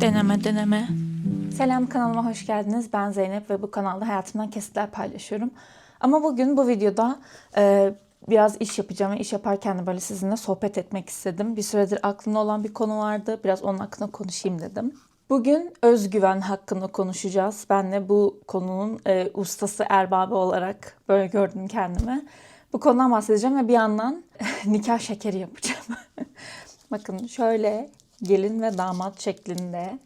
Deneme deneme. Selam kanalıma hoş geldiniz. Ben Zeynep ve bu kanalda hayatımdan kesitler paylaşıyorum. Ama bugün bu videoda e, biraz iş yapacağım ve iş yaparken de böyle sizinle sohbet etmek istedim. Bir süredir aklımda olan bir konu vardı. Biraz onun hakkında konuşayım dedim. Bugün özgüven hakkında konuşacağız. Ben de bu konunun e, ustası erbabı olarak böyle gördüm kendimi. Bu konudan bahsedeceğim ve bir yandan nikah şekeri yapacağım. Bakın şöyle gelin ve damat şeklinde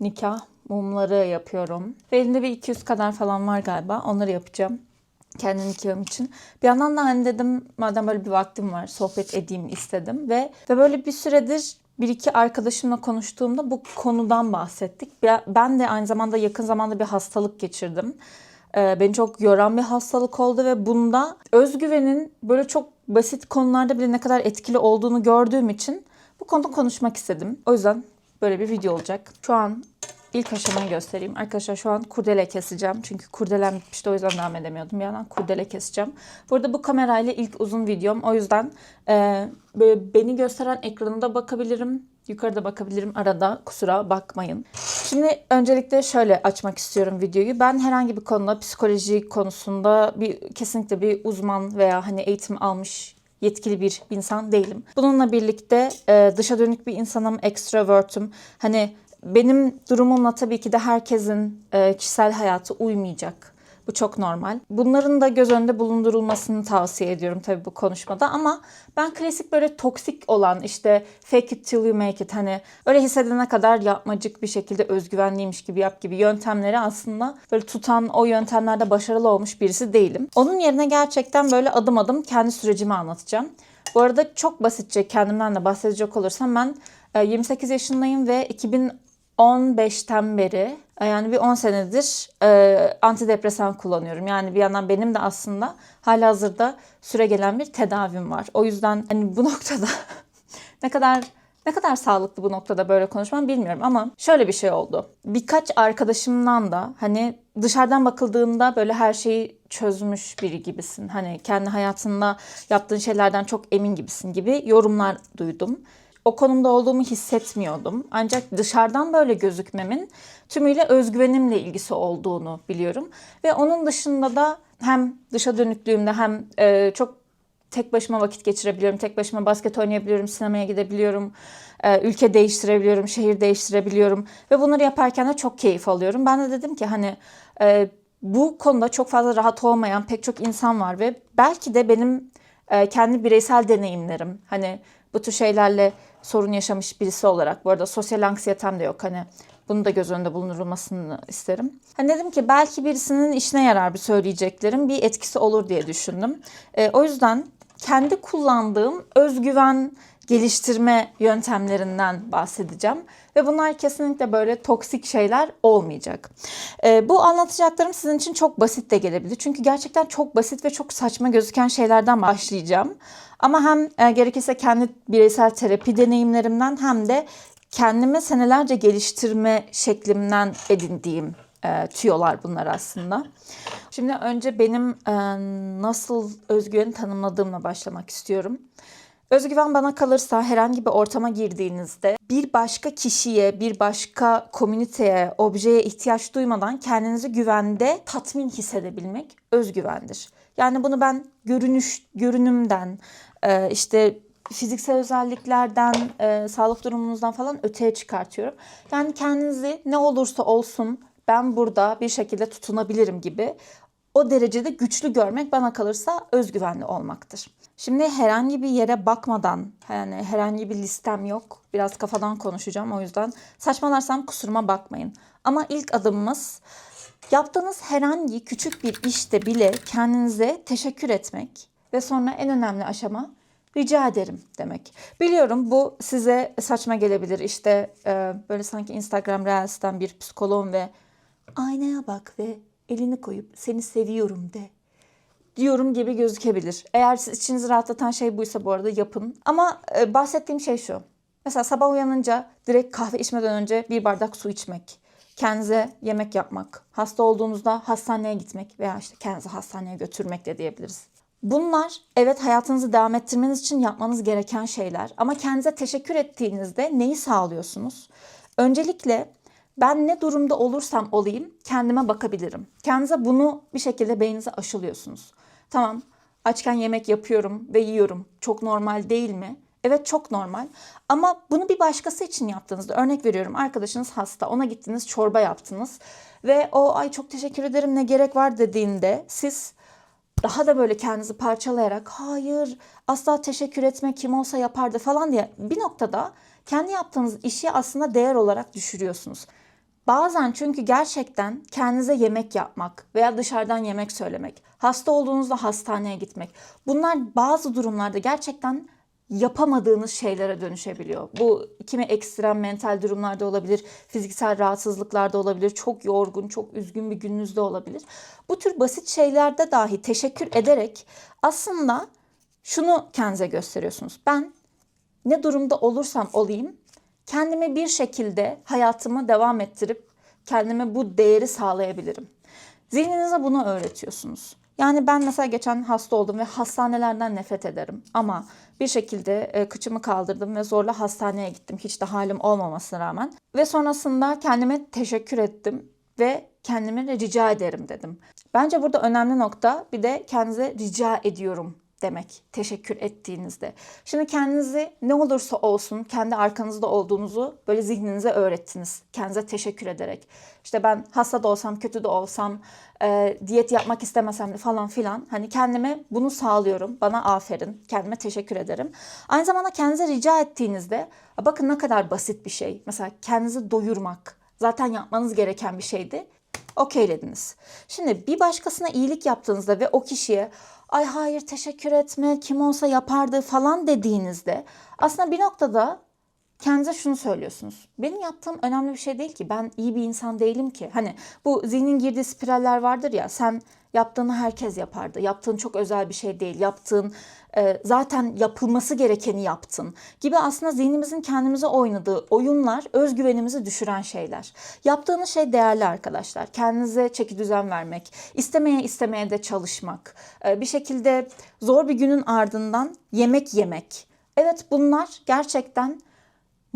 nikah mumları yapıyorum. Elimde bir 200 kadar falan var galiba. Onları yapacağım. Kendi nikahım için. Bir yandan da hani dedim madem böyle bir vaktim var sohbet edeyim istedim. Ve, ve böyle bir süredir bir iki arkadaşımla konuştuğumda bu konudan bahsettik. Ben de aynı zamanda yakın zamanda bir hastalık geçirdim. Ee, Beni çok yoran bir hastalık oldu ve bunda özgüvenin böyle çok basit konularda bile ne kadar etkili olduğunu gördüğüm için bu konuda konuşmak istedim. O yüzden böyle bir video olacak. Şu an ilk aşamayı göstereyim. Arkadaşlar şu an kurdele keseceğim. Çünkü kurdelem bitmişti o yüzden devam edemiyordum. Bir yandan kurdele keseceğim. Burada bu kamerayla ilk uzun videom. O yüzden e, böyle beni gösteren ekranında bakabilirim. Yukarıda bakabilirim arada kusura bakmayın. Şimdi öncelikle şöyle açmak istiyorum videoyu. Ben herhangi bir konuda psikoloji konusunda bir kesinlikle bir uzman veya hani eğitim almış yetkili bir insan değilim. Bununla birlikte e, dışa dönük bir insanım, extrovert'üm. Hani benim durumumla tabii ki de herkesin e, kişisel hayatı uymayacak. Bu çok normal. Bunların da göz önünde bulundurulmasını tavsiye ediyorum tabii bu konuşmada ama ben klasik böyle toksik olan işte fake it till you make it hani öyle hissedene kadar yapmacık bir şekilde özgüvenliymiş gibi yap gibi yöntemleri aslında böyle tutan o yöntemlerde başarılı olmuş birisi değilim. Onun yerine gerçekten böyle adım adım kendi sürecimi anlatacağım. Bu arada çok basitçe kendimden de bahsedecek olursam ben e, 28 yaşındayım ve 2015'ten beri e, yani bir 10 senedir e, antidepresan kullanıyorum. Yani bir yandan benim de aslında hala hazırda süre gelen bir tedavim var. O yüzden hani bu noktada ne kadar ne kadar sağlıklı bu noktada böyle konuşmam bilmiyorum ama şöyle bir şey oldu. Birkaç arkadaşımdan da hani dışarıdan bakıldığında böyle her şeyi çözmüş biri gibisin. Hani kendi hayatında yaptığın şeylerden çok emin gibisin gibi yorumlar duydum o konumda olduğumu hissetmiyordum. Ancak dışarıdan böyle gözükmemin tümüyle özgüvenimle ilgisi olduğunu biliyorum. Ve onun dışında da hem dışa dönüklüğümde hem e, çok tek başıma vakit geçirebiliyorum. Tek başıma basket oynayabiliyorum, sinemaya gidebiliyorum, e, ülke değiştirebiliyorum, şehir değiştirebiliyorum. Ve bunları yaparken de çok keyif alıyorum. Ben de dedim ki hani e, bu konuda çok fazla rahat olmayan pek çok insan var ve belki de benim e, kendi bireysel deneyimlerim hani bu tür şeylerle sorun yaşamış birisi olarak bu arada sosyal anksiyetem de yok hani bunu da göz önünde bulundurulmasını isterim. Hani dedim ki belki birisinin işine yarar bir söyleyeceklerim bir etkisi olur diye düşündüm. E, o yüzden kendi kullandığım özgüven geliştirme yöntemlerinden bahsedeceğim. Ve bunlar kesinlikle böyle toksik şeyler olmayacak. E, bu anlatacaklarım sizin için çok basit de gelebilir. Çünkü gerçekten çok basit ve çok saçma gözüken şeylerden başlayacağım. Ama hem e, gerekirse kendi bireysel terapi deneyimlerimden hem de kendimi senelerce geliştirme şeklimden edindiğim e, tüyolar bunlar aslında. Şimdi önce benim e, nasıl özgüveni tanımladığımla başlamak istiyorum. Özgüven bana kalırsa herhangi bir ortama girdiğinizde bir başka kişiye, bir başka komüniteye, objeye ihtiyaç duymadan kendinizi güvende tatmin hissedebilmek özgüvendir. Yani bunu ben görünüş, görünümden, e, işte fiziksel özelliklerden, e, sağlık durumunuzdan falan öteye çıkartıyorum. Yani kendinizi ne olursa olsun ben burada bir şekilde tutunabilirim gibi o derecede güçlü görmek bana kalırsa özgüvenli olmaktır. Şimdi herhangi bir yere bakmadan yani herhangi bir listem yok. Biraz kafadan konuşacağım o yüzden saçmalarsam kusuruma bakmayın. Ama ilk adımımız yaptığınız herhangi küçük bir işte bile kendinize teşekkür etmek ve sonra en önemli aşama rica ederim demek. Biliyorum bu size saçma gelebilir. İşte e, böyle sanki Instagram Reels'ten bir psikoloğum ve aynaya bak ve elini koyup seni seviyorum de diyorum gibi gözükebilir. Eğer siz içinizi rahatlatan şey buysa bu arada yapın. Ama e, bahsettiğim şey şu. Mesela sabah uyanınca direkt kahve içmeden önce bir bardak su içmek. Kendinize yemek yapmak. Hasta olduğunuzda hastaneye gitmek veya işte kendinizi hastaneye götürmek de diyebiliriz. Bunlar evet hayatınızı devam ettirmeniz için yapmanız gereken şeyler. Ama kendinize teşekkür ettiğinizde neyi sağlıyorsunuz? Öncelikle ben ne durumda olursam olayım kendime bakabilirim. Kendinize bunu bir şekilde beyninize aşılıyorsunuz. Tamam açken yemek yapıyorum ve yiyorum. Çok normal değil mi? Evet çok normal. Ama bunu bir başkası için yaptığınızda örnek veriyorum arkadaşınız hasta ona gittiniz çorba yaptınız ve o ay çok teşekkür ederim ne gerek var dediğinde siz daha da böyle kendinizi parçalayarak hayır asla teşekkür etme kim olsa yapardı falan diye bir noktada kendi yaptığınız işi aslında değer olarak düşürüyorsunuz. Bazen çünkü gerçekten kendinize yemek yapmak veya dışarıdan yemek söylemek, hasta olduğunuzda hastaneye gitmek bunlar bazı durumlarda gerçekten yapamadığınız şeylere dönüşebiliyor. Bu kimi ekstrem mental durumlarda olabilir, fiziksel rahatsızlıklarda olabilir, çok yorgun, çok üzgün bir gününüzde olabilir. Bu tür basit şeylerde dahi teşekkür ederek aslında şunu kendinize gösteriyorsunuz. Ben ne durumda olursam olayım kendime bir şekilde hayatımı devam ettirip kendime bu değeri sağlayabilirim. Zihninize bunu öğretiyorsunuz. Yani ben mesela geçen hasta oldum ve hastanelerden nefret ederim. Ama bir şekilde e, kıçımı kaldırdım ve zorla hastaneye gittim. Hiç de halim olmamasına rağmen. Ve sonrasında kendime teşekkür ettim ve kendime rica ederim dedim. Bence burada önemli nokta bir de kendinize rica ediyorum demek teşekkür ettiğinizde. Şimdi kendinizi ne olursa olsun kendi arkanızda olduğunuzu böyle zihninize öğrettiniz. Kendinize teşekkür ederek. İşte ben hasta da olsam, kötü de olsam, e, diyet yapmak istemesem de falan filan. Hani kendime bunu sağlıyorum. Bana aferin. Kendime teşekkür ederim. Aynı zamanda kendinize rica ettiğinizde bakın ne kadar basit bir şey. Mesela kendinizi doyurmak. Zaten yapmanız gereken bir şeydi okeylediniz. Şimdi bir başkasına iyilik yaptığınızda ve o kişiye ay hayır teşekkür etme kim olsa yapardı falan dediğinizde aslında bir noktada kendinize şunu söylüyorsunuz. Benim yaptığım önemli bir şey değil ki. Ben iyi bir insan değilim ki. Hani bu zihnin girdiği spiraller vardır ya. Sen yaptığını herkes yapardı. Yaptığın çok özel bir şey değil. Yaptığın e, zaten yapılması gerekeni yaptın gibi aslında zihnimizin kendimize oynadığı oyunlar özgüvenimizi düşüren şeyler. Yaptığınız şey değerli arkadaşlar. Kendinize çeki düzen vermek, istemeye istemeye de çalışmak, e, bir şekilde zor bir günün ardından yemek yemek. Evet bunlar gerçekten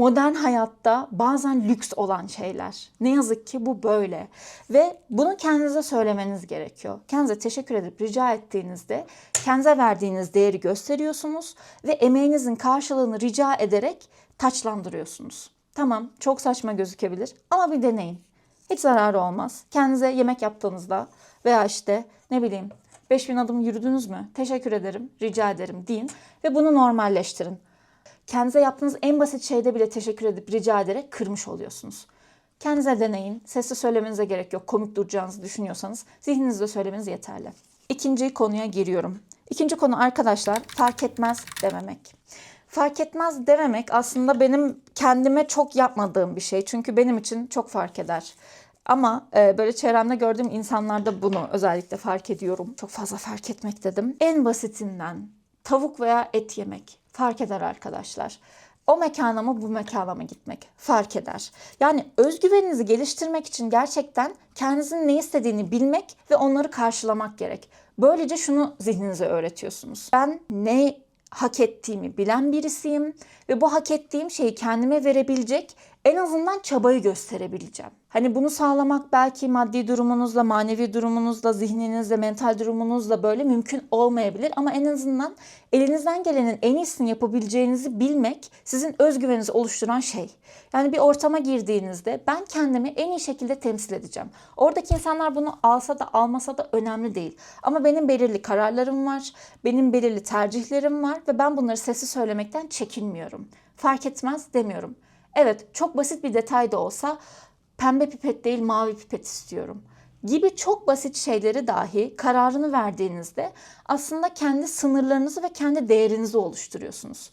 modern hayatta bazen lüks olan şeyler. Ne yazık ki bu böyle. Ve bunu kendinize söylemeniz gerekiyor. Kendinize teşekkür edip rica ettiğinizde kendinize verdiğiniz değeri gösteriyorsunuz ve emeğinizin karşılığını rica ederek taçlandırıyorsunuz. Tamam çok saçma gözükebilir ama bir deneyin. Hiç zararı olmaz. Kendinize yemek yaptığınızda veya işte ne bileyim 5000 adım yürüdünüz mü? Teşekkür ederim, rica ederim deyin ve bunu normalleştirin kendinize yaptığınız en basit şeyde bile teşekkür edip rica ederek kırmış oluyorsunuz. Kendinize deneyin. Sesli söylemenize gerek yok. Komik duracağınızı düşünüyorsanız zihninizde söylemeniz yeterli. İkinci konuya giriyorum. İkinci konu arkadaşlar fark etmez dememek. Fark etmez dememek aslında benim kendime çok yapmadığım bir şey. Çünkü benim için çok fark eder. Ama e, böyle çevremde gördüğüm insanlarda bunu özellikle fark ediyorum. Çok fazla fark etmek dedim. En basitinden tavuk veya et yemek fark eder arkadaşlar. O mekana mı bu mekana mı gitmek fark eder. Yani özgüveninizi geliştirmek için gerçekten kendinizin ne istediğini bilmek ve onları karşılamak gerek. Böylece şunu zihninize öğretiyorsunuz. Ben ne hak ettiğimi bilen birisiyim ve bu hak ettiğim şeyi kendime verebilecek en azından çabayı gösterebileceğim. Hani bunu sağlamak belki maddi durumunuzla, manevi durumunuzla, zihninizle, mental durumunuzla böyle mümkün olmayabilir ama en azından elinizden gelenin en iyisini yapabileceğinizi bilmek sizin özgüveninizi oluşturan şey. Yani bir ortama girdiğinizde ben kendimi en iyi şekilde temsil edeceğim. Oradaki insanlar bunu alsa da almasa da önemli değil. Ama benim belirli kararlarım var, benim belirli tercihlerim var ve ben bunları sesi söylemekten çekinmiyorum. Fark etmez demiyorum. Evet çok basit bir detay da olsa pembe pipet değil mavi pipet istiyorum gibi çok basit şeyleri dahi kararını verdiğinizde aslında kendi sınırlarınızı ve kendi değerinizi oluşturuyorsunuz.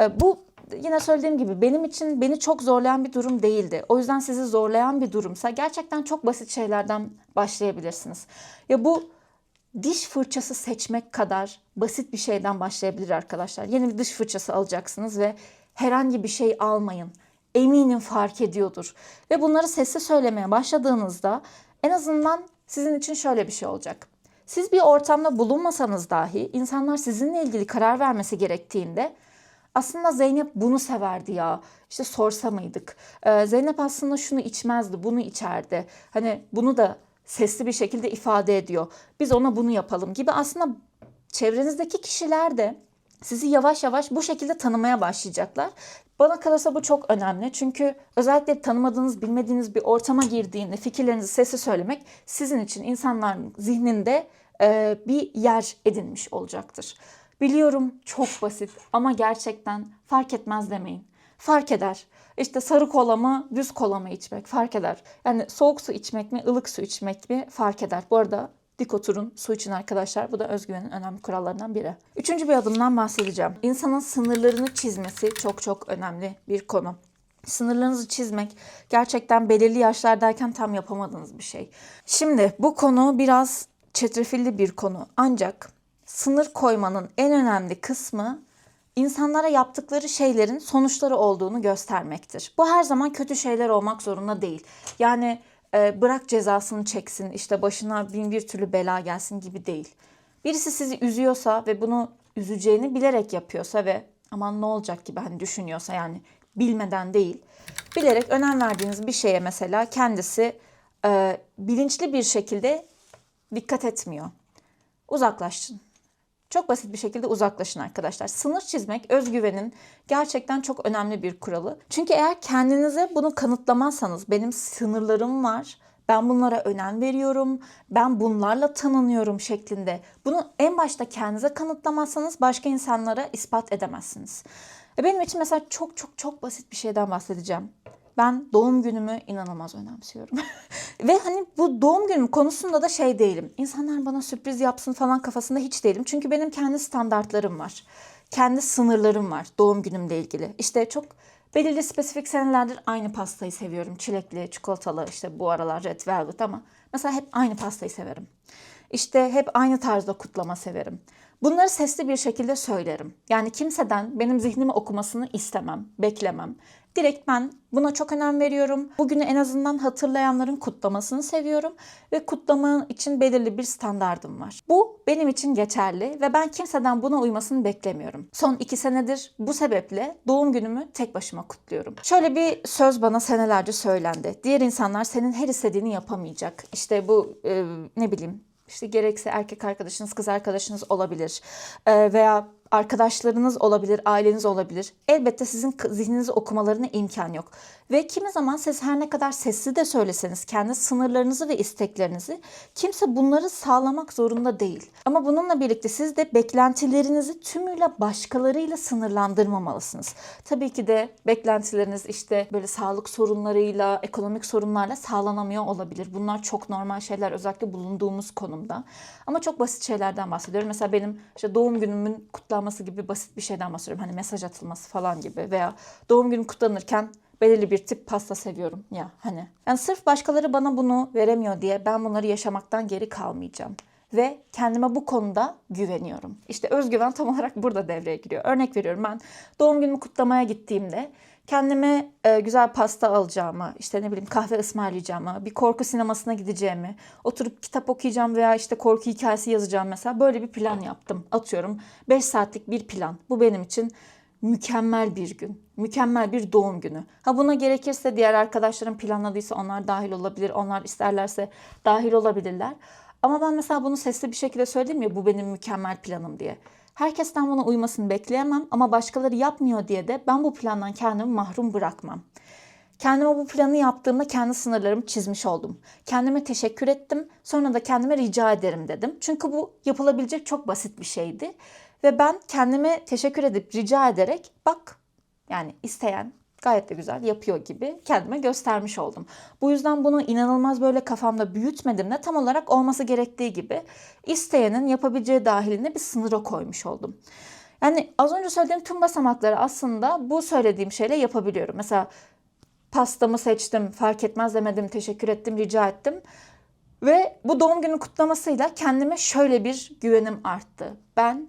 Ee, bu yine söylediğim gibi benim için beni çok zorlayan bir durum değildi. O yüzden sizi zorlayan bir durumsa gerçekten çok basit şeylerden başlayabilirsiniz. Ya bu diş fırçası seçmek kadar basit bir şeyden başlayabilir arkadaşlar. Yeni bir diş fırçası alacaksınız ve herhangi bir şey almayın eminim fark ediyordur. Ve bunları sesli söylemeye başladığınızda en azından sizin için şöyle bir şey olacak. Siz bir ortamda bulunmasanız dahi insanlar sizinle ilgili karar vermesi gerektiğinde aslında Zeynep bunu severdi ya. İşte sorsa mıydık? Ee, Zeynep aslında şunu içmezdi, bunu içerdi. Hani bunu da sesli bir şekilde ifade ediyor. Biz ona bunu yapalım gibi aslında çevrenizdeki kişiler de sizi yavaş yavaş bu şekilde tanımaya başlayacaklar. Bana kalırsa bu çok önemli. Çünkü özellikle tanımadığınız, bilmediğiniz bir ortama girdiğinde fikirlerinizi sesli söylemek sizin için insanların zihninde e, bir yer edinmiş olacaktır. Biliyorum çok basit ama gerçekten fark etmez demeyin. Fark eder. İşte sarı kola mı, düz kola mı içmek fark eder. Yani soğuk su içmek mi, ılık su içmek mi fark eder. Bu arada dik oturun su için arkadaşlar. Bu da özgüvenin önemli kurallarından biri. Üçüncü bir adımdan bahsedeceğim. İnsanın sınırlarını çizmesi çok çok önemli bir konu. Sınırlarınızı çizmek gerçekten belirli yaşlardayken tam yapamadığınız bir şey. Şimdi bu konu biraz çetrefilli bir konu. Ancak sınır koymanın en önemli kısmı insanlara yaptıkları şeylerin sonuçları olduğunu göstermektir. Bu her zaman kötü şeyler olmak zorunda değil. Yani e, bırak cezasını çeksin, işte başına bin bir türlü bela gelsin gibi değil. Birisi sizi üzüyorsa ve bunu üzeceğini bilerek yapıyorsa ve aman ne olacak gibi hani düşünüyorsa yani bilmeden değil, bilerek önem verdiğiniz bir şeye mesela kendisi e, bilinçli bir şekilde dikkat etmiyor. Uzaklaşın. Çok basit bir şekilde uzaklaşın arkadaşlar. Sınır çizmek özgüvenin gerçekten çok önemli bir kuralı. Çünkü eğer kendinize bunu kanıtlamazsanız benim sınırlarım var, ben bunlara önem veriyorum, ben bunlarla tanınıyorum şeklinde bunu en başta kendinize kanıtlamazsanız başka insanlara ispat edemezsiniz. Ve benim için mesela çok çok çok basit bir şeyden bahsedeceğim. Ben doğum günümü inanılmaz önemsiyorum. Ve hani bu doğum günüm konusunda da şey değilim. İnsanlar bana sürpriz yapsın falan kafasında hiç değilim. Çünkü benim kendi standartlarım var. Kendi sınırlarım var doğum günümle ilgili. İşte çok belirli spesifik senelerdir aynı pastayı seviyorum. Çilekli, çikolatalı işte bu aralar red velvet ama mesela hep aynı pastayı severim. İşte hep aynı tarzda kutlama severim. Bunları sesli bir şekilde söylerim. Yani kimseden benim zihnimi okumasını istemem, beklemem. Direkt ben buna çok önem veriyorum. Bugünü en azından hatırlayanların kutlamasını seviyorum ve kutlama için belirli bir standardım var. Bu benim için geçerli ve ben kimseden buna uymasını beklemiyorum. Son iki senedir bu sebeple doğum günümü tek başıma kutluyorum. Şöyle bir söz bana senelerce söylendi. Diğer insanlar senin her istediğini yapamayacak. İşte bu e, ne bileyim işte gerekse erkek arkadaşınız, kız arkadaşınız olabilir. Ee, veya arkadaşlarınız olabilir, aileniz olabilir. Elbette sizin zihninizi okumalarına imkan yok. Ve kimi zaman siz her ne kadar sesli de söyleseniz kendi sınırlarınızı ve isteklerinizi kimse bunları sağlamak zorunda değil. Ama bununla birlikte siz de beklentilerinizi tümüyle başkalarıyla sınırlandırmamalısınız. Tabii ki de beklentileriniz işte böyle sağlık sorunlarıyla, ekonomik sorunlarla sağlanamıyor olabilir. Bunlar çok normal şeyler özellikle bulunduğumuz konumda. Ama çok basit şeylerden bahsediyorum. Mesela benim işte doğum günümün kutlanması gibi basit bir şeyden bahsediyorum. Hani mesaj atılması falan gibi veya doğum günüm kutlanırken belirli bir tip pasta seviyorum ya hani. Yani sırf başkaları bana bunu veremiyor diye ben bunları yaşamaktan geri kalmayacağım ve kendime bu konuda güveniyorum. İşte özgüven tam olarak burada devreye giriyor. Örnek veriyorum ben doğum günümü kutlamaya gittiğimde kendime e, güzel pasta alacağımı, işte ne bileyim kahve ısmarlayacağımı, bir korku sinemasına gideceğimi, oturup kitap okuyacağım veya işte korku hikayesi yazacağım mesela böyle bir plan yaptım. Atıyorum 5 saatlik bir plan. Bu benim için mükemmel bir gün. Mükemmel bir doğum günü. Ha buna gerekirse diğer arkadaşlarım planladıysa onlar dahil olabilir. Onlar isterlerse dahil olabilirler. Ama ben mesela bunu sesli bir şekilde söyledim ya bu benim mükemmel planım diye. Herkesten buna uymasını bekleyemem ama başkaları yapmıyor diye de ben bu plandan kendimi mahrum bırakmam. Kendime bu planı yaptığımda kendi sınırlarımı çizmiş oldum. Kendime teşekkür ettim. Sonra da kendime rica ederim dedim. Çünkü bu yapılabilecek çok basit bir şeydi. Ve ben kendime teşekkür edip rica ederek bak yani isteyen gayet de güzel yapıyor gibi kendime göstermiş oldum. Bu yüzden bunu inanılmaz böyle kafamda büyütmedim de tam olarak olması gerektiği gibi isteyenin yapabileceği dahilinde bir sınıra koymuş oldum. Yani az önce söylediğim tüm basamakları aslında bu söylediğim şeyle yapabiliyorum. Mesela pastamı seçtim, fark etmez demedim, teşekkür ettim, rica ettim. Ve bu doğum günü kutlamasıyla kendime şöyle bir güvenim arttı. Ben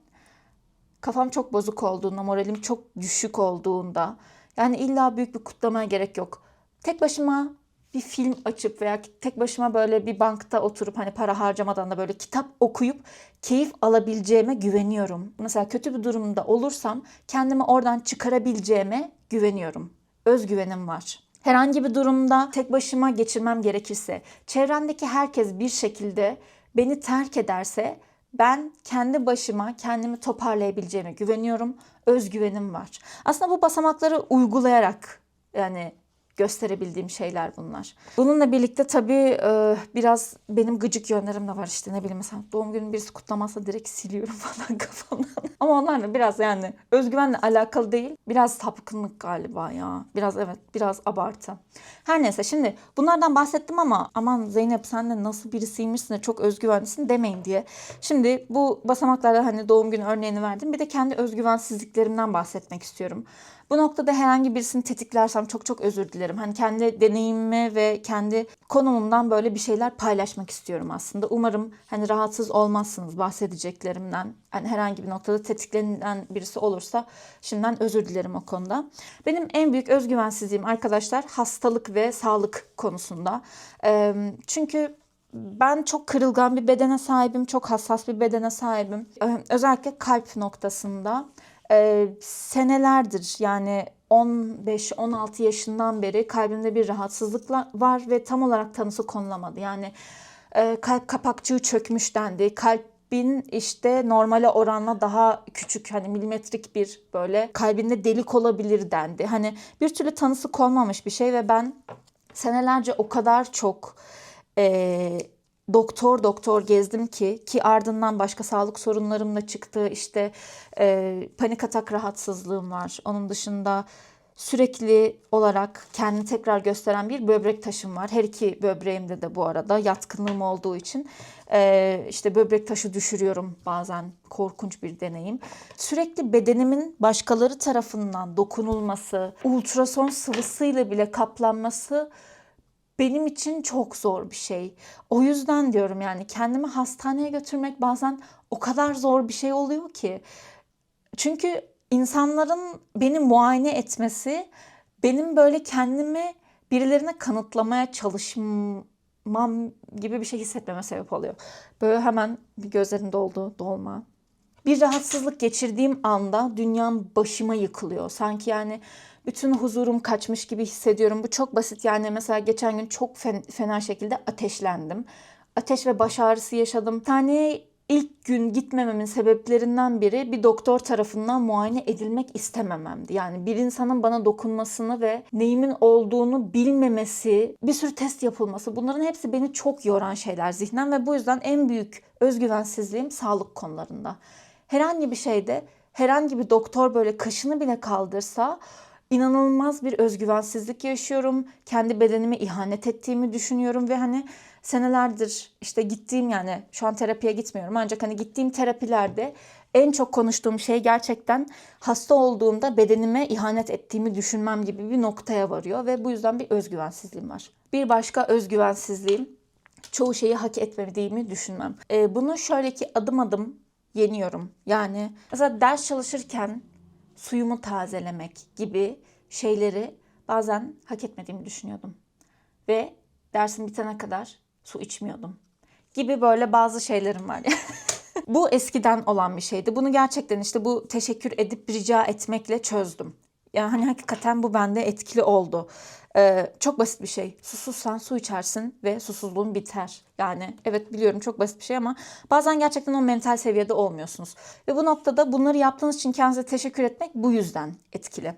kafam çok bozuk olduğunda, moralim çok düşük olduğunda yani illa büyük bir kutlamaya gerek yok. Tek başıma bir film açıp veya tek başıma böyle bir bankta oturup hani para harcamadan da böyle kitap okuyup keyif alabileceğime güveniyorum. Mesela kötü bir durumda olursam kendimi oradan çıkarabileceğime güveniyorum. Özgüvenim var. Herhangi bir durumda tek başıma geçirmem gerekirse, çevremdeki herkes bir şekilde beni terk ederse ben kendi başıma kendimi toparlayabileceğime güveniyorum. Özgüvenim var. Aslında bu basamakları uygulayarak yani gösterebildiğim şeyler bunlar. Bununla birlikte tabii e, biraz benim gıcık yönlerim de var işte ne bileyim mesela doğum günü birisi kutlamazsa direkt siliyorum falan kafamdan. Ama onlar da biraz yani özgüvenle alakalı değil. Biraz tapkınlık galiba ya. Biraz evet biraz abartı. Her neyse şimdi bunlardan bahsettim ama aman Zeynep sen de nasıl birisiymişsin de çok özgüvenlisin demeyin diye. Şimdi bu basamaklarda hani doğum günü örneğini verdim. Bir de kendi özgüvensizliklerimden bahsetmek istiyorum. Bu noktada herhangi birisini tetiklersem çok çok özür dilerim. Hani kendi deneyimimi ve kendi konumumdan böyle bir şeyler paylaşmak istiyorum aslında. Umarım hani rahatsız olmazsınız bahsedeceklerimden. Hani herhangi bir noktada tetiklenen birisi olursa şimdiden özür dilerim o konuda. Benim en büyük özgüvensizliğim arkadaşlar hastalık ve sağlık konusunda. Çünkü ben çok kırılgan bir bedene sahibim, çok hassas bir bedene sahibim. Ee, Özellikle kalp noktasında e, senelerdir yani 15-16 yaşından beri kalbimde bir rahatsızlık var ve tam olarak tanısı konulamadı. Yani e, kalp kapakçığı çökmüş dendi. Kalbin işte normale oranla daha küçük hani milimetrik bir böyle kalbinde delik olabilir dendi. Hani bir türlü tanısı konmamış bir şey ve ben senelerce o kadar çok e, doktor doktor gezdim ki ki ardından başka sağlık sorunlarım da çıktı. İşte e, panik atak rahatsızlığım var. Onun dışında sürekli olarak kendini tekrar gösteren bir böbrek taşım var. Her iki böbreğimde de bu arada yatkınlığım olduğu için e, işte böbrek taşı düşürüyorum bazen korkunç bir deneyim. Sürekli bedenimin başkaları tarafından dokunulması, ultrason sıvısıyla bile kaplanması benim için çok zor bir şey. O yüzden diyorum yani kendimi hastaneye götürmek bazen o kadar zor bir şey oluyor ki. Çünkü insanların beni muayene etmesi benim böyle kendimi birilerine kanıtlamaya çalışmam gibi bir şey hissetmeme sebep oluyor. Böyle hemen bir gözlerin doldu, dolma. Bir rahatsızlık geçirdiğim anda dünyam başıma yıkılıyor. Sanki yani bütün huzurum kaçmış gibi hissediyorum. Bu çok basit yani mesela geçen gün çok fena şekilde ateşlendim. Ateş ve baş ağrısı yaşadım. Bir tane ilk gün gitmememin sebeplerinden biri bir doktor tarafından muayene edilmek istemememdi. Yani bir insanın bana dokunmasını ve neyimin olduğunu bilmemesi, bir sürü test yapılması bunların hepsi beni çok yoran şeyler zihnen ve bu yüzden en büyük özgüvensizliğim sağlık konularında. Herhangi bir şeyde herhangi bir doktor böyle kaşını bile kaldırsa inanılmaz bir özgüvensizlik yaşıyorum. Kendi bedenime ihanet ettiğimi düşünüyorum ve hani senelerdir işte gittiğim yani şu an terapiye gitmiyorum ancak hani gittiğim terapilerde en çok konuştuğum şey gerçekten hasta olduğumda bedenime ihanet ettiğimi düşünmem gibi bir noktaya varıyor ve bu yüzden bir özgüvensizliğim var. Bir başka özgüvensizliğim çoğu şeyi hak etmediğimi düşünmem. Ee, bunu şöyle ki adım adım yeniyorum. Yani mesela ders çalışırken suyumu tazelemek gibi şeyleri bazen hak etmediğimi düşünüyordum. Ve dersin bitene kadar su içmiyordum. Gibi böyle bazı şeylerim var. bu eskiden olan bir şeydi. Bunu gerçekten işte bu teşekkür edip rica etmekle çözdüm. Yani hakikaten bu bende etkili oldu. Ee, çok basit bir şey. Susuzsan su içersin ve susuzluğun biter. Yani evet biliyorum çok basit bir şey ama bazen gerçekten o mental seviyede olmuyorsunuz. Ve bu noktada bunları yaptığınız için kendinize teşekkür etmek bu yüzden etkili.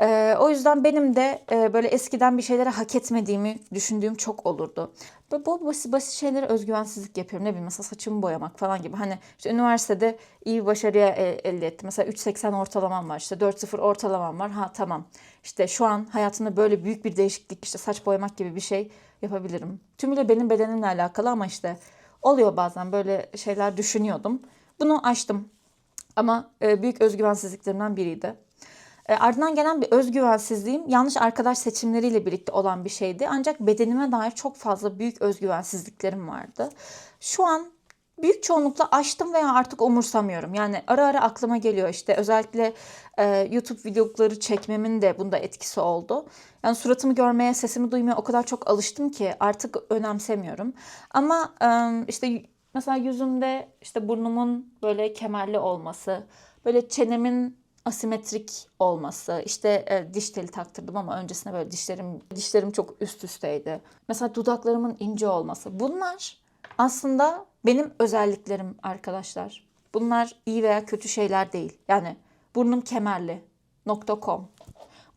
Ee, o yüzden benim de e, böyle eskiden bir şeyleri hak etmediğimi düşündüğüm çok olurdu. Böyle bu basit, basit şeylere özgüvensizlik yapıyorum. Ne bileyim mesela saçımı boyamak falan gibi. Hani işte üniversitede iyi bir başarıya e, elde ettim. Mesela 3.80 ortalamam var. işte 4.0 ortalamam var. Ha tamam. İşte şu an hayatımda böyle büyük bir değişiklik işte saç boyamak gibi bir şey yapabilirim. Tümüyle benim bedenimle alakalı ama işte oluyor bazen böyle şeyler düşünüyordum. Bunu aştım. Ama e, büyük özgüvensizliklerimden biriydi. E, ardından gelen bir özgüvensizliğim yanlış arkadaş seçimleriyle birlikte olan bir şeydi. Ancak bedenime dair çok fazla büyük özgüvensizliklerim vardı. Şu an büyük çoğunlukla açtım veya artık umursamıyorum. Yani ara ara aklıma geliyor işte özellikle e, YouTube videoları çekmemin de bunda etkisi oldu. Yani suratımı görmeye, sesimi duymaya o kadar çok alıştım ki artık önemsemiyorum. Ama e, işte mesela yüzümde işte burnumun böyle kemerli olması, böyle çenemin asimetrik olması, işte e, diş teli taktırdım ama öncesinde böyle dişlerim dişlerim çok üst üsteydi. Mesela dudaklarımın ince olması. Bunlar aslında benim özelliklerim arkadaşlar. Bunlar iyi veya kötü şeyler değil. Yani burnum kemerli. .com.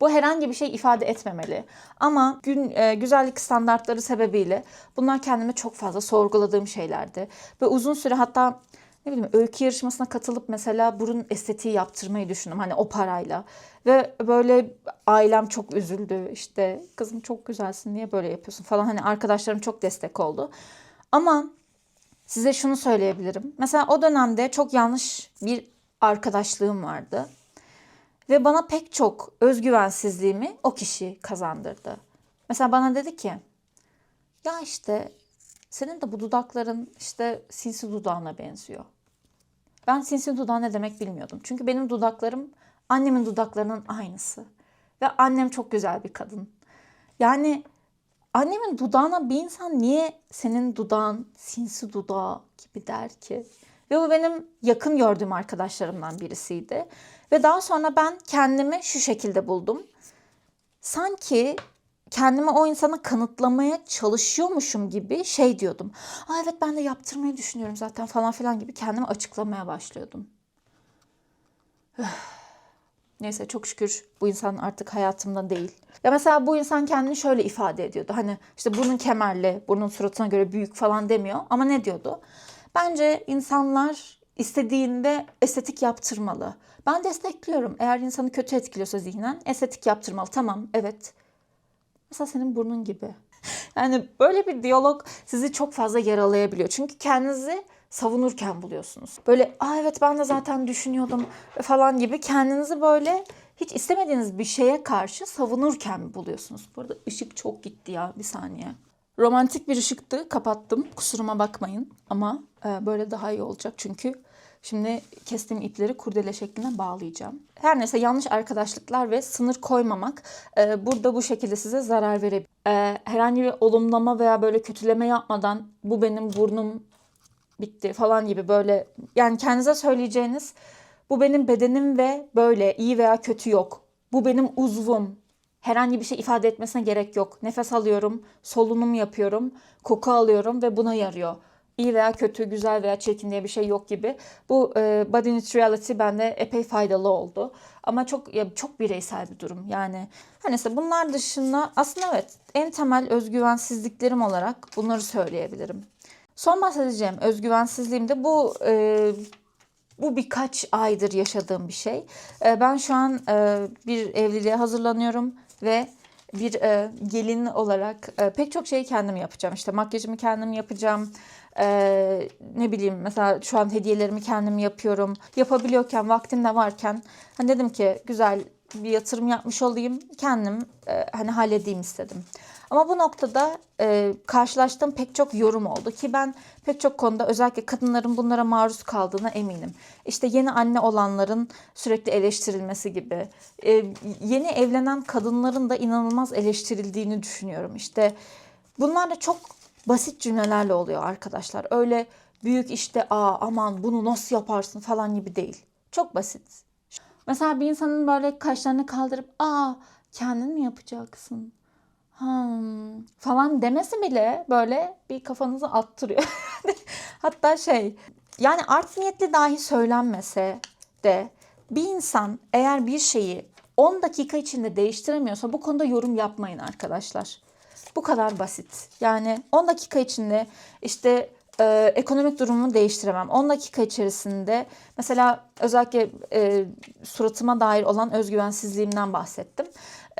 Bu herhangi bir şey ifade etmemeli. Ama gün, e, güzellik standartları sebebiyle bunlar kendime çok fazla sorguladığım şeylerdi. Ve uzun süre hatta ne bileyim öykü yarışmasına katılıp mesela burun estetiği yaptırmayı düşündüm hani o parayla. Ve böyle ailem çok üzüldü işte kızım çok güzelsin niye böyle yapıyorsun falan hani arkadaşlarım çok destek oldu. Ama size şunu söyleyebilirim. Mesela o dönemde çok yanlış bir arkadaşlığım vardı. Ve bana pek çok özgüvensizliğimi o kişi kazandırdı. Mesela bana dedi ki ya işte senin de bu dudakların işte sinsi dudağına benziyor. Ben sinsi dudağı ne demek bilmiyordum. Çünkü benim dudaklarım annemin dudaklarının aynısı. Ve annem çok güzel bir kadın. Yani annemin dudağına bir insan niye senin dudağın sinsi dudağı gibi der ki? Ve bu benim yakın gördüğüm arkadaşlarımdan birisiydi. Ve daha sonra ben kendimi şu şekilde buldum. Sanki kendimi o insana kanıtlamaya çalışıyormuşum gibi şey diyordum. Aa evet ben de yaptırmayı düşünüyorum zaten falan filan gibi kendimi açıklamaya başlıyordum. Neyse çok şükür bu insan artık hayatımda değil. Ya mesela bu insan kendini şöyle ifade ediyordu. Hani işte burnun kemerli, burnun suratına göre büyük falan demiyor. Ama ne diyordu? Bence insanlar istediğinde estetik yaptırmalı. Ben destekliyorum. Eğer insanı kötü etkiliyorsa zihnen estetik yaptırmalı. Tamam evet. Mesela senin burnun gibi. Yani böyle bir diyalog sizi çok fazla yaralayabiliyor. Çünkü kendinizi savunurken buluyorsunuz. Böyle aa evet ben de zaten düşünüyordum falan gibi kendinizi böyle hiç istemediğiniz bir şeye karşı savunurken buluyorsunuz. Bu arada ışık çok gitti ya bir saniye. Romantik bir ışıktı kapattım kusuruma bakmayın ama e, böyle daha iyi olacak çünkü şimdi kestiğim ipleri kurdele şeklinde bağlayacağım. Her neyse yanlış arkadaşlıklar ve sınır koymamak e, burada bu şekilde size zarar verebilir. E, herhangi bir olumlama veya böyle kötüleme yapmadan bu benim burnum bitti falan gibi böyle yani kendinize söyleyeceğiniz bu benim bedenim ve böyle iyi veya kötü yok. Bu benim uzvum. Herhangi bir şey ifade etmesine gerek yok. Nefes alıyorum, solunum yapıyorum, koku alıyorum ve buna yarıyor. İyi veya kötü, güzel veya çirkin diye bir şey yok gibi. Bu e, body neutrality bende epey faydalı oldu. Ama çok ya, çok bireysel bir durum. Yani hani işte bunlar dışında aslında evet en temel özgüvensizliklerim olarak bunları söyleyebilirim. Son bahsedeceğim özgüvensizliğim de bu e, bu birkaç aydır yaşadığım bir şey. E, ben şu an e, bir evliliğe hazırlanıyorum ve bir e, gelin olarak e, pek çok şeyi kendim yapacağım. İşte makyajımı kendim yapacağım. E, ne bileyim mesela şu an hediyelerimi kendim yapıyorum. Yapabiliyorken vaktim de varken hani dedim ki güzel bir yatırım yapmış olayım. Kendim e, hani halledeyim istedim. Ama bu noktada e, karşılaştığım pek çok yorum oldu ki ben pek çok konuda özellikle kadınların bunlara maruz kaldığına eminim. İşte yeni anne olanların sürekli eleştirilmesi gibi. E, yeni evlenen kadınların da inanılmaz eleştirildiğini düşünüyorum. İşte bunlar da çok basit cümlelerle oluyor arkadaşlar. Öyle büyük işte aa aman bunu nasıl yaparsın falan gibi değil. Çok basit. Mesela bir insanın böyle kaşlarını kaldırıp aa kendin mi yapacaksın? Hmm, falan demesi bile böyle bir kafanızı attırıyor. Hatta şey yani art niyetli dahi söylenmese de bir insan eğer bir şeyi 10 dakika içinde değiştiremiyorsa bu konuda yorum yapmayın arkadaşlar. Bu kadar basit. Yani 10 dakika içinde işte e, ekonomik durumumu değiştiremem. 10 dakika içerisinde mesela özellikle e, suratıma dair olan özgüvensizliğimden bahsettim.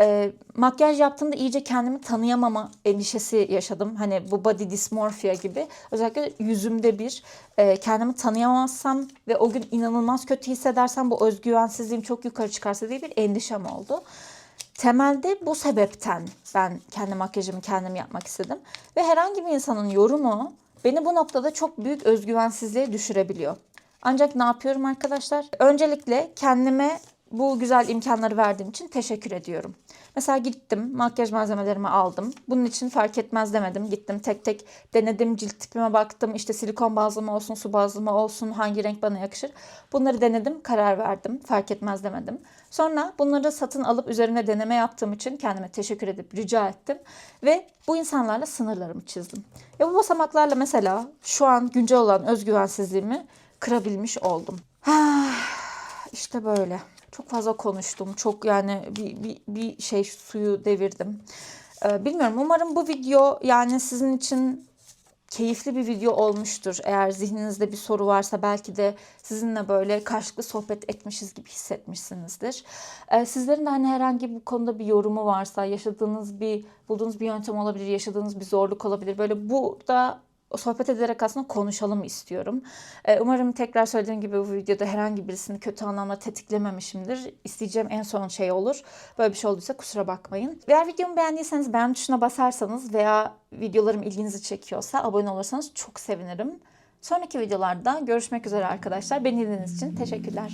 E, makyaj yaptığımda iyice kendimi tanıyamama endişesi yaşadım. Hani bu body dysmorphia gibi. Özellikle yüzümde bir e, kendimi tanıyamazsam ve o gün inanılmaz kötü hissedersem bu özgüvensizliğim çok yukarı çıkarsa diye bir endişem oldu. Temelde bu sebepten ben kendi makyajımı kendim yapmak istedim. Ve herhangi bir insanın yorumu beni bu noktada çok büyük özgüvensizliğe düşürebiliyor. Ancak ne yapıyorum arkadaşlar? Öncelikle kendime bu güzel imkanları verdiğim için teşekkür ediyorum. Mesela gittim makyaj malzemelerimi aldım. Bunun için fark etmez demedim. Gittim tek tek denedim cilt tipime baktım. İşte silikon bazlı mı olsun su bazlı mı olsun hangi renk bana yakışır. Bunları denedim karar verdim. Fark etmez demedim. Sonra bunları satın alıp üzerine deneme yaptığım için kendime teşekkür edip rica ettim. Ve bu insanlarla sınırlarımı çizdim. Ve bu basamaklarla mesela şu an güncel olan özgüvensizliğimi kırabilmiş oldum. İşte böyle. Çok fazla konuştum. Çok yani bir, bir, bir şey suyu devirdim. Ee, bilmiyorum. Umarım bu video yani sizin için keyifli bir video olmuştur. Eğer zihninizde bir soru varsa belki de sizinle böyle karşılıklı sohbet etmişiz gibi hissetmişsinizdir. Ee, sizlerin de hani herhangi bu konuda bir yorumu varsa, yaşadığınız bir, bulduğunuz bir yöntem olabilir, yaşadığınız bir zorluk olabilir. Böyle burada sohbet ederek aslında konuşalım istiyorum. Ee, Umarım tekrar söylediğim gibi bu videoda herhangi birisini kötü anlamda tetiklememişimdir. İsteyeceğim en son şey olur. Böyle bir şey olduysa kusura bakmayın. Eğer videomu beğendiyseniz beğen tuşuna basarsanız veya videolarım ilginizi çekiyorsa abone olursanız çok sevinirim. Sonraki videolarda görüşmek üzere arkadaşlar. Beni izlediğiniz için teşekkürler.